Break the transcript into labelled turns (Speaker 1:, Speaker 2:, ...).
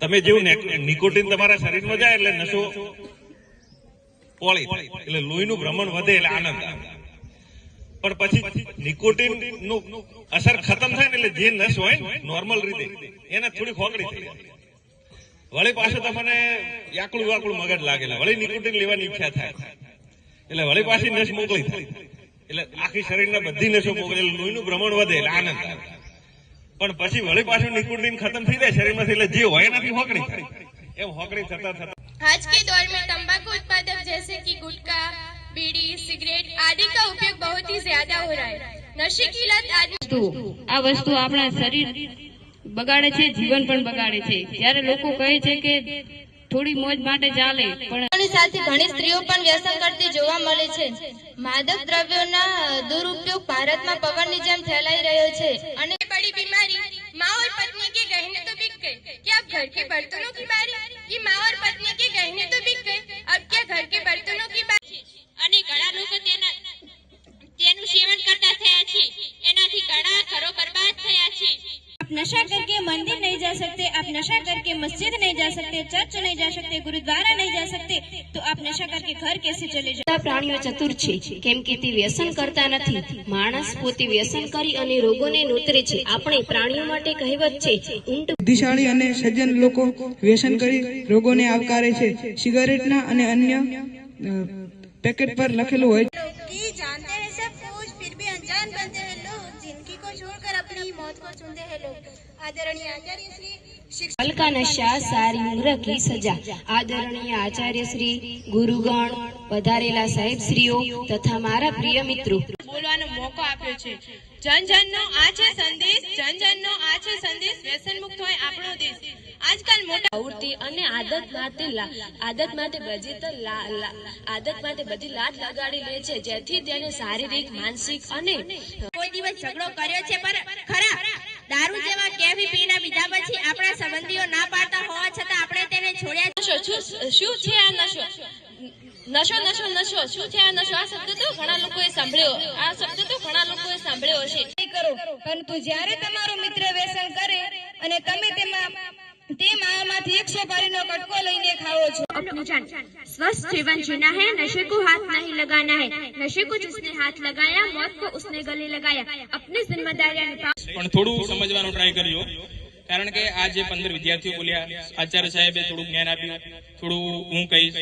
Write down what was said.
Speaker 1: તમે જેવું નિકોટિન તમારા શરીરમાં જાય એટલે નશો પોળી એટલે લોહીનું ભ્રમણ વધે એટલે આનંદ આવે. પણ પછી નિકોટિનનું અસર ખતમ થાય ને એટલે જે નશ હોય નોર્મલ રીતે, એને થોડી ખોકડી થઈ વળી પાછું તમને યાકડું વાકડું મગજ લાગેલા. વળી નિકોટિન લેવાની ઈચ્છા થાય. એટલે વળી પાછી નસ મોકલી થાય. એટલે આખી શરીરના બધી નસો મોકલે. લોહીનું ભ્રમણ વધે એટલે આનંદ આવે. પણ પછી વળી પાછું નિકોટિન ખતમ થઈ જાય શરીરમાંથી એટલે જે હોય એનાથી હોકડી થાય એમ હોકડી થતા થતા
Speaker 2: आज के दौर में तंबाकू उत्पादक जैसे कि गुटखा बीड़ी सिगरेट आदि का उपयोग बहुत ही ज्यादा हो रहा है नशे की लत आदमी
Speaker 3: વસ્તુ આ વસ્તુ આપણા શરીર બગાડે છે જીવન પણ બગાડે છે જ્યારે લોકો કહે છે કે થોડી મોજ માટે ચાલે પણ
Speaker 2: ની સાથે ઘણી સ્ત્રીઓ પણ વ્યસન કરતી જોવા મળે છે માદક દ્રવ્યોના દુરુપયોગ ભારતમાં પવનની જેમ ફેલાઈ રહ્યો છે અને बड़ी बीमारी माँ और पत्नी के गहने तो बिक गए क्या अब घर के बर्तनों की बारी
Speaker 4: आप नशा करके मंदिर नहीं जा सकते आप नशा करके मस्जिद नहीं जा सकते चर्च नहीं जा सकते गुरुद्वारा नहीं जा सकते तो आप नशा करके घर कैसे चले जाओ
Speaker 5: બધા પ્રાણીઓ ચતુર છે કેમ કે તે વ્યસન કરતા નથી માણસ પોતે વ્યસન કરી અને રોગોને નોતરે છે આપણે પ્રાણીઓ માટે કહેવત છે ઊંટ
Speaker 6: બુદ્ધિશાળી અને સજ્જન લોકો વ્યસન કરી રોગોને આવકારે છે સિગારેટના અને અન્ય અ, પેકેટ પર લખેલું હોય છે
Speaker 4: कि जानते हैं सब कुछ फिर भी अनजान बनते हैं लोग जिंदगी को छोड़कर अपनी मौत को चुनते हैं लोग आदरणीय आचार्य श्री शिक्षक
Speaker 5: હલકા નશા સારી ઉમ્ર કી સજા આદરણીય આચાર્ય શ્રી ગુરુગણ પધારેલા સાહેબ શ્રીઓ તથા મારા પ્રિય મિત્રો
Speaker 7: બોલવાનો મોકો આપ્યો છે. જન જનનો આ છે સંદેશ જન જનનો આ છે સંદેશ વ્યસન મુક્ત હોય આપણો દેશ. આજકાલ મોટા
Speaker 5: પ્રવૃત્તિ અને આદત માટે આદત માટે બધી તો આદત માટે બધી લાત લગાડી લે છે. જેથી તેને શારીરિક માનસિક અને
Speaker 7: કોઈ દિવસ ઝઘડો કર્યો છે પર ખરા દારૂ જેવા કેફી પીના બીજા પછી આપણા સંબંધીઓ ના પાડતા હોવા છતાં આપણે તેને છોડ્યા નશો શું શું છે આ નશો નશો નશો નશો શું છે આ નશો આ શબ્દ તો ઘણા લોકોએ સાંભળ્યો આ શબ્દ તો ઘણા લોકોએ સાંભળ્યો હશે
Speaker 4: કરો પરંતુ જ્યારે તમારો મિત્ર વ્યસન કરે અને તમે તેમાં તે માવામાંથી એક સોપારીનો કટકો લઈને ખાઓ છો
Speaker 8: अपनी जान स्वस्थ जीवन जीना है नशे को हाथ नहीं लगाना है नशे को जिसने हाथ लगाया मौत को उसने गले लगाया अपनी जिम्मेदारियां निभा
Speaker 9: પણ થોડું સમજવાનો ટ્રાય કરજો કારણ કે આ જે પંદર વિદ્યાર્થીઓ બોલ્યા, આચાર્ય સાહેબે થોડું જ્ઞાન આપ્યું, થોડું હું કહીશ